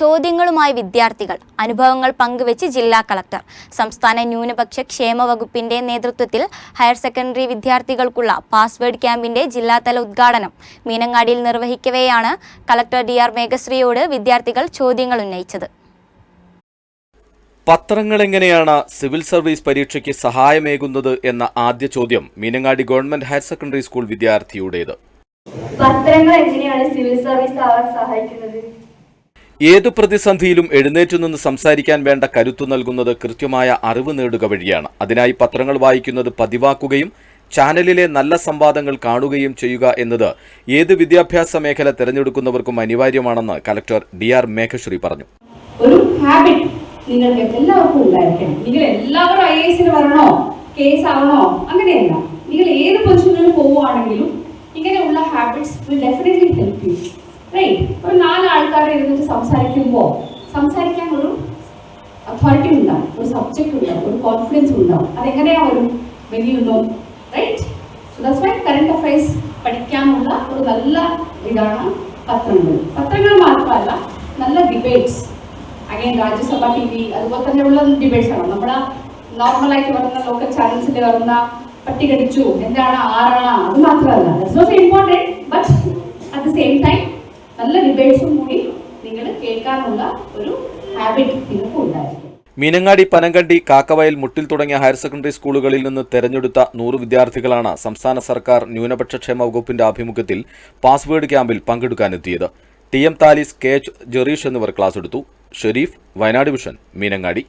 ചോദ്യങ്ങളുമായി വിദ്യാർത്ഥികൾ. അനുഭവങ്ങൾ പങ്കുവെച്ച് ജില്ലാ കളക്ടർ. സംസ്ഥാന ന്യൂനപക്ഷ ക്ഷേമ വകുപ്പിന്റെ നേതൃത്വത്തിൽ ഹയർ സെക്കൻഡറി വിദ്യാർത്ഥികൾക്കുള്ള പാസ്വേഡ് ക്യാമ്പിന്റെ ജില്ലാതല ഉദ്ഘാടനം മീനങ്ങാടിയിൽ നിർവഹിക്കവെയാണ് കളക്ടർ ഡി ആർ മേഘശ്രീയോട് വിദ്യാർത്ഥികൾ ചോദ്യങ്ങൾ ഉന്നയിച്ചത്. പത്രങ്ങൾ എങ്ങനെയാണ് സിവിൽ സർവീസ് പരീക്ഷയ്ക്ക് സഹായമേകുന്നത് എന്ന ആദ്യ ചോദ്യം Meenangadi government higher secondary school വിദ്യാർത്ഥിയുടേത്. പത്രങ്ങൾ എങ്ങനെയാണ് സിവിൽ സർവീസ് ആവാൻ സഹായിക്കുന്നത്? ഏതു പ്രതിസന്ധിയിലും എഴുന്നേറ്റു നിന്ന് സംസാരിക്കാൻ വേണ്ട കരുത്തു നൽകുന്നത് കൃത്യമായ അറിവ് നേടുക വഴിയാണ്. അതിനായി പത്രങ്ങൾ വായിക്കുന്നത് പതിവാക്കുകയും ചാനലിലെ നല്ല സംവാദങ്ങൾ കാണുകയും ചെയ്യുക എന്നത് ഏത് വിദ്യാഭ്യാസ മേഖല തിരഞ്ഞെടുക്കുന്നവർക്കും അനിവാര്യമാണെന്ന് കലക്ടർ ഡി ആർ മേഘശ്രീ പറഞ്ഞു. ഒരു ഹാബിറ്റ് നിങ്ങൾക്ക് എല്ലാവർക്കും ഉണ്ടായിരിക്കണം. നിങ്ങൾ എല്ലാവരും ഐ എസിന് വരണോ? കേസ് ആവണോ? അങ്ങനെയല്ല. നിങ്ങൾ ഏത് പൊസിഷനിൽ പോവുകയാണെങ്കിലും ഇങ്ങനെയുള്ള habits will definitely help you right ഒരു നാല് ആൾക്കാർ ഇരുന്നിട്ട് സംസാരിക്കുമ്പോൾ സംസാരിക്കാൻ ഒരു അതോറിറ്റി ഉണ്ടാവും ഒരു സബ്ജക്റ്റ് ഉണ്ടാവും ഒരു കോൺഫിഡൻസ് ഉണ്ടാവും. അതെങ്ങനെയാ വരും when you know right so that's why current affairs പഠിക്കാനുള്ള ഒരു നല്ല ഇതാണ് പത്രങ്ങൾ. പത്രങ്ങൾ മാത്രമല്ല നല്ല debates again Rajyasabha T V അതുപോലെ തന്നെയുള്ള ഡിബേറ്റ്സ് ആണ്. നമ്മുടെ നോർമലായിട്ട് വരുന്ന ലോക്കൽ ചാനൽസിൽ വരുന്ന പട്ടികടിച്ചു എന്താണ് ആറാണ് അത് മാത്രമല്ല. Important but at the same time നല്ല ഡിബേറ്റ്സും കൂടി നിങ്ങൾ കേൾക്കാനുള്ള ഒരു ഹാബിറ്റ് നിങ്ങൾക്ക് ഉണ്ടായിരിക്കും. മീനങ്ങാടി പനങ്കണ്ടി കാക്കവയൽ മുട്ടിൽ തുടങ്ങിയ ഹയർ സെക്കൻഡറി സ്കൂളുകളിൽ നിന്ന് തെരഞ്ഞെടുത്ത നൂറ് വിദ്യാർത്ഥികളാണ് സംസ്ഥാന സർക്കാർ ന്യൂനപക്ഷ ക്ഷേമ വകുപ്പിന്റെ ആഭിമുഖ്യത്തിൽ പാസ്വേഡ് ക്യാമ്പിൽ പങ്കെടുക്കാനെത്തിയത്. T M Thalis K H Jereesh എന്നിവർ ക്ലാസ് എടുത്തു. ഷെരീഫ് വയനാട് വിഷൻ മീനങ്ങാടി.